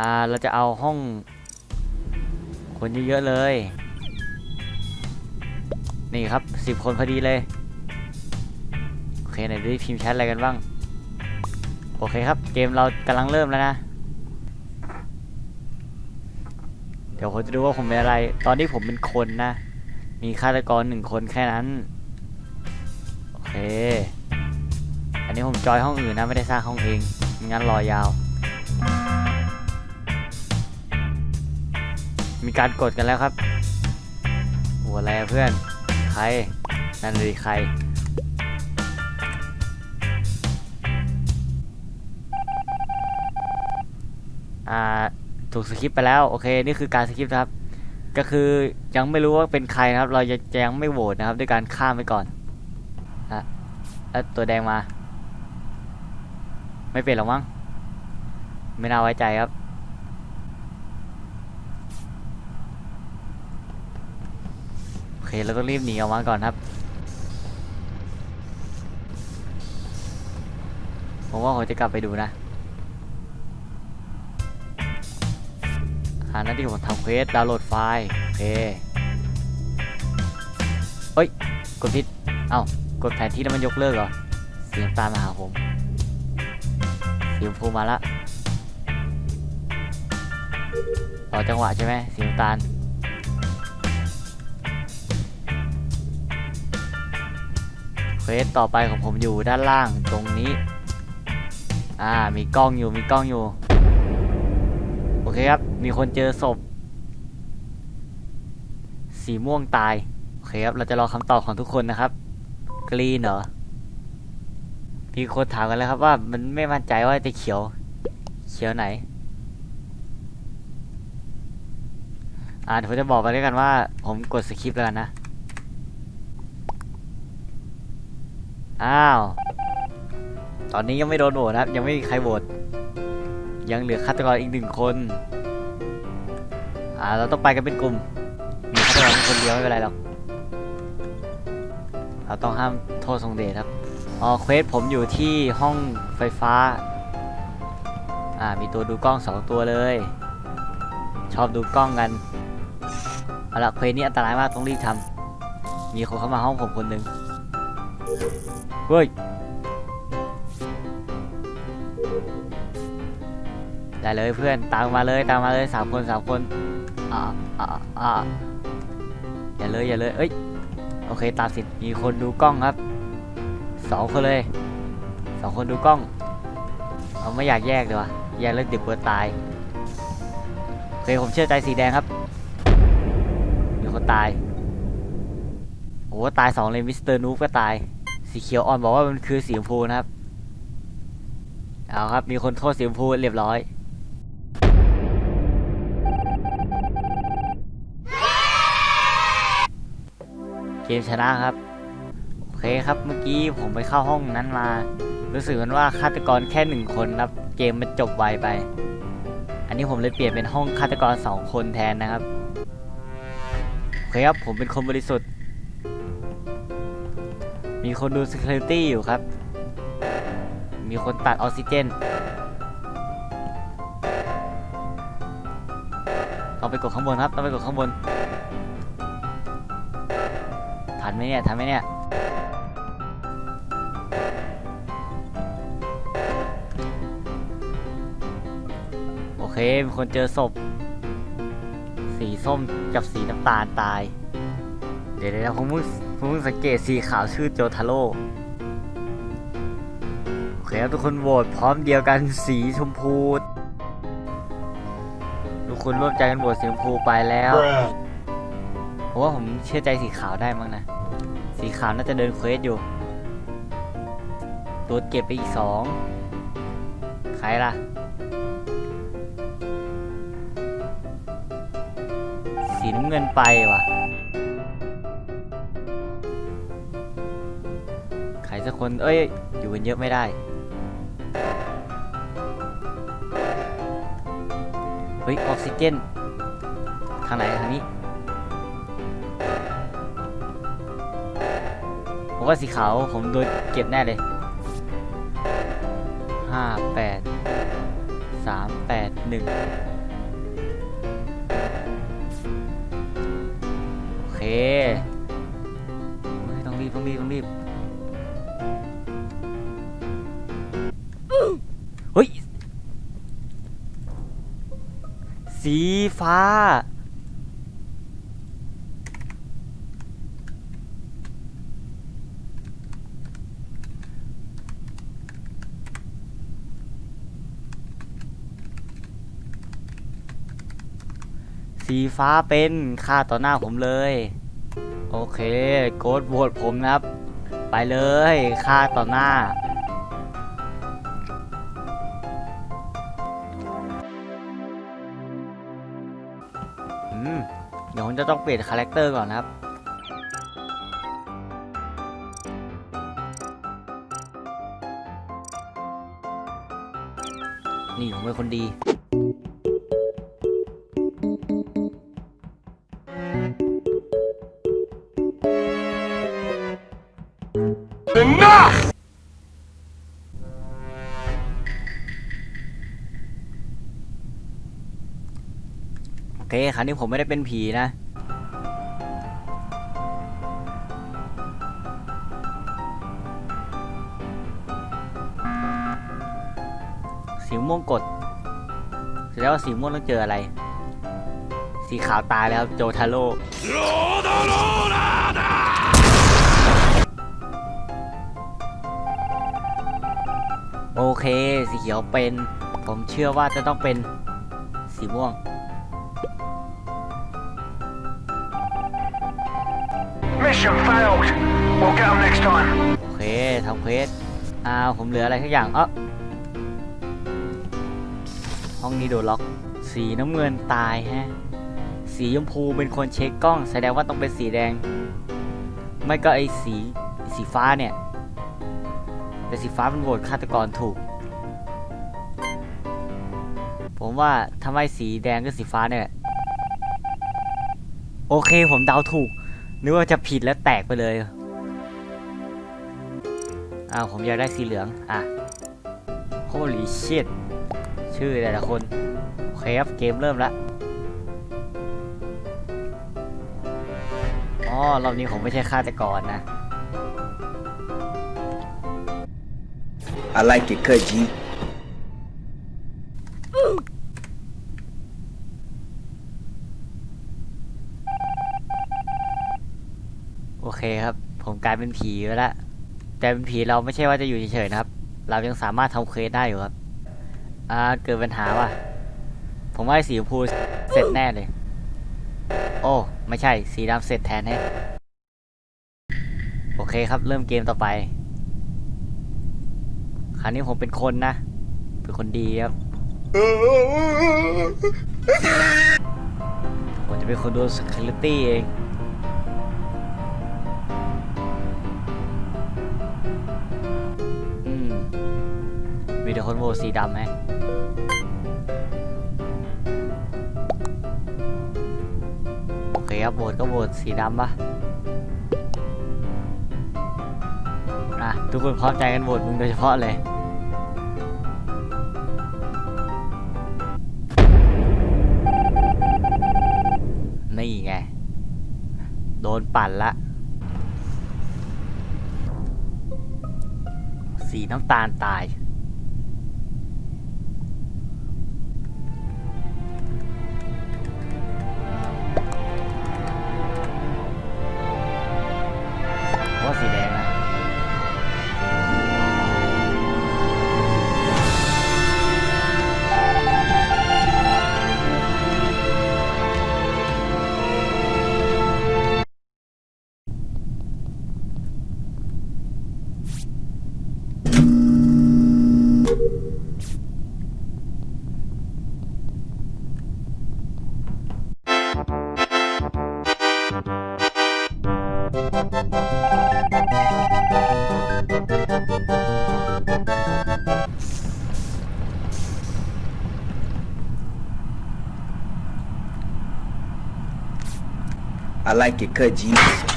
อ่าเราจะเอาห้อง คนเยอะๆเลย นี่ครับสิบคนพอดีเลย โอเคไหนดูดิพิมพ์แชทอะไรกันบ้าง โอเคครับ เกมเรากำลังเริ่มแล้วนะ เดี๋ยวผมจะดูว่าผมเป็นอะไร ตอนนี้ผมเป็นคนนะ มีฆาตกรหนึ่งคนแค่นั้น โอเค อันนี้ผมจอยห้องอื่นนะ ไม่ได้สร้างห้องเอง งั้นรอยาว มีการกดกันแล้วครับโอ้อะไรเพื่อน ใคร นั่นเลยใคร อ่า ถูกสคริปต์ไปแล้ว โอเค นี่คือการสคริปต์นะครับ ก็คือยังไม่รู้ว่าเป็นใครนะครับ เราจะยังไม่โหวตนะครับ ด้วยการข้ามไปก่อนอะแล้วตัวแดงมา ไม่เป็นหรอมั้ง ไม่น่าไว้ใจครับ โอ เคเราต้องรีบหนีออกมาก่อนครับ ผมว่าผมจะกลับไปดูนะหาหน้าที่ผมทำเควสดาวน์โหลดไฟล์โอเคเฮ้ย กดผิด เอ้ากดแผนที่แล้วมันยกเลิกเหรอ เสียงตามมาหาผมเสียงพูมาละรอจังหวะใช่ไหมเสียงตาล ควสต่อไปของผมอยู่ด้านล่างตรงนี้ อ่า มีกล้องอยู่ มีกล้องอยู่ โอเคครับ มีคนเจอศพ สีม่วงตาย โอเคครับ เราจะรอคำตอบของทุกคนนะครับ กรีนเหรอ มีคนถามกันแล้วครับว่ามันไม่มั่นใจว่าจะเขียว เขียวไหน อ่าเดี๋ยวผมจะบอกไปด้วยกันว่า ผมกดสคริปต์แล้วกันนะ อ้าว ตอนนี้ยังไม่โดนโหวตนะครับ ยังไม่มีใครโหวต ยังเหลือฆาตกรอีกหนึ่งคน อ่า เราต้องไปกันเป็นกลุ่ม มีฆาตกรคนเดียวไม่เป็นไรหรอก เราต้องห้ามโทษทรงเดชครับ อ๋อ เควสผมอยู่ที่ห้องไฟฟ้า อ่า มีตัวดูกล้องสองตัวเลย ชอบดูกล้องกัน เอาละเควสนี้อันตรายมากต้องรีบทำมีคนเข้ามาห้องผมคนหนึ่ง เฮ้ย ได้เลยเพื่อนตามมาเลยตามมาเลยสามคนสามคนอ่าอ่าอ่าอย่าเลยอย่าเลยเอ้ยโอเคตามสิทธิ์มีคนดูกล้องครับสองคนเลยสองคนดูกล้องเราไม่อยากแยกเลยวะแยกแล้วเดี๋ยวกลัวตายโอเคผมเชื่อใจสีแดงครับมีคนตายโอ้ตายสองเลยมิสเตอร์นูฟก็ตาย สีเขียวอ่อนบอกว่ามันคือสีชมพูนะครับ เอาครับ มีคนโทษสีชมพูเรียบร้อย เกมชนะครับ โอเคครับเมื่อกี้ผมไปเข้าห้องนั้นมา รู้สึกเหมือนว่าฆาตกรแค่หนึ่งคนครับ เกมมันจบไวไป อันนี้ผมเลยเปลี่ยนเป็นห้องฆาตกรสองคนแทนนะครับ โอเคครับผมเป็นคนบริสุทธิ์ คนดู security อยู่ครับ มีคนตัดออกซิเจน ต้องไปกดข้างบนครับ ต้องไปกดข้างบน ทันไหมเนี่ย ทันไหมเนี่ย โอเค มีคนเจอศพ สีส้มกับสีน้ำตาลตาย เดี๋ยวเดี๋ยวผมเพิ่ง ผมเพิ่งสังเกตสีขาวชื่อโจทาโร่โอเคครับทุกคนโหวตพร้อมเดียวกันสีชมพู ทุกคนร่วมใจกันโหวตสีชมพูไปแล้ว Bruh. ผมว่าผมเชื่อใจสีขาวได้มั้งนะ สีขาวน่าจะเดินเควสอยู่ตัวเก็บไปอีกสองใครล่ะ สีน้ำเงินไปว่ะ รสักคน เอ้ย อยู่กันเยอะไม่ได้ เฮ้ย ออกซิเจน ทางไหนทางนี้ ผมว่าสีขาว ผมโดนเก็บแน่เลย ห้าแปด สามแปดหนึ่งโอเคต้องรีบต้องรีบต้องรีบ สีฟ้า สีฟ้าเป็นค่าต่อหน้าผมเลย โอเค โกดโหวตผมนะครับ ไปเลยค่าต่อหน้า จะต้องเปลี่ยนคาแรคเตอร์ก่อนนะครับนี่ผมเป็นคนดีโอเคคราวนี้ผมไม่ได้เป็นผีนะ สีม่วงกดแสดงว่าสีม่วงต้องเจออะไร สีขาวตายแล้วครับโจทาโร่โอเค สีเขียวเป็น ผมเชื่อว่าจะต้องเป็นสีม่วง Mission failed. We'll get them next time. โอเคทำเควสอ่าผมเหลืออะไรสักอย่างเออ ห้องนี้โดนล็อก สีน้ำเงินตายฮะ สีชมพูเป็นคนเช็คกล้อง แสดงว่าต้องเป็นสีแดง ไม่ก็ไอสีสีฟ้าเนี่ย แต่สีฟ้ามันโหวตฆาตกรถูก ผมว่าทำไมสีแดงกับสีฟ้าเนี่ย โอเคผมเดาถูก นึกว่าจะผิดแล้วแตกไปเลยอ้าวผมอยากได้สีเหลือง อะ Holy shit ชื่ อแต่ละคนโอเคครับเกมเริ่มแล้วอ๋อรอบนี้ผมไม่ใช่ฆาตกรนะ I like it cut, G. โอเคครับ ผมกลายเป็นผีไปแล้วแต่เป็นผีเราไม่ใช่ว่าจะอยู่เฉยๆนะครับ เรายังสามารถทำเควสได้อยู่ครับ อ่าเกิดปัญหาว่ะ ผมว่าสีชมพูเสร็จแน่เลย โอ้ ไม่ใช่ สีดำเสร็จแทนแฮะโอเคครับ เริ่มเกมต่อไป คราวนี้ผมเป็นคนนะ เป็นคนดีครับ ผมจะเป็นคนดู security เองอืมมีแต่คนโวสีดำไหม คครับโหวตก็โหวตสีดำปะอะทุกคนพร้อมใจกันโหวตมึงโดยเฉพาะเลยนี่ไง โดนปั่นละ สีน้ำตาลตาย I like it cut, G.